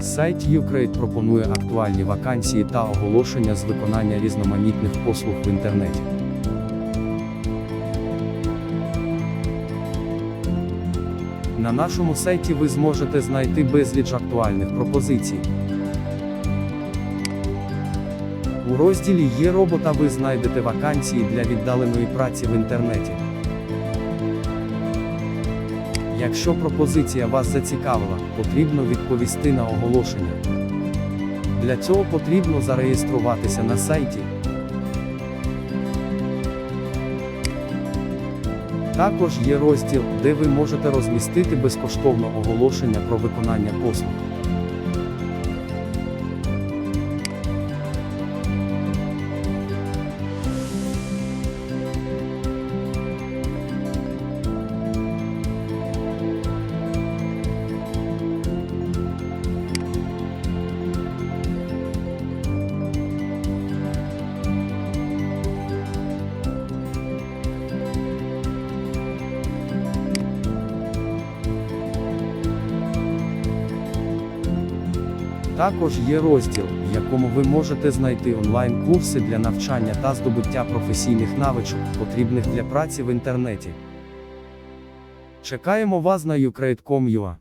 Сайт Ukrate пропонує актуальні вакансії та оголошення з виконання різноманітних послуг в інтернеті. На нашому сайті ви зможете знайти безліч актуальних пропозицій. У розділі Є робота ви знайдете вакансії для віддаленої праці в інтернеті. Якщо пропозиція вас зацікавила, потрібно відповісти на оголошення. Для цього потрібно зареєструватися на сайті. Також є розділ, де ви можете розмістити безкоштовно оголошення про виконання послуг. Також є розділ, в якому ви можете знайти онлайн-курси для навчання та здобуття професійних навичок, потрібних для праці в інтернеті. Чекаємо вас на Ukraine.com.ua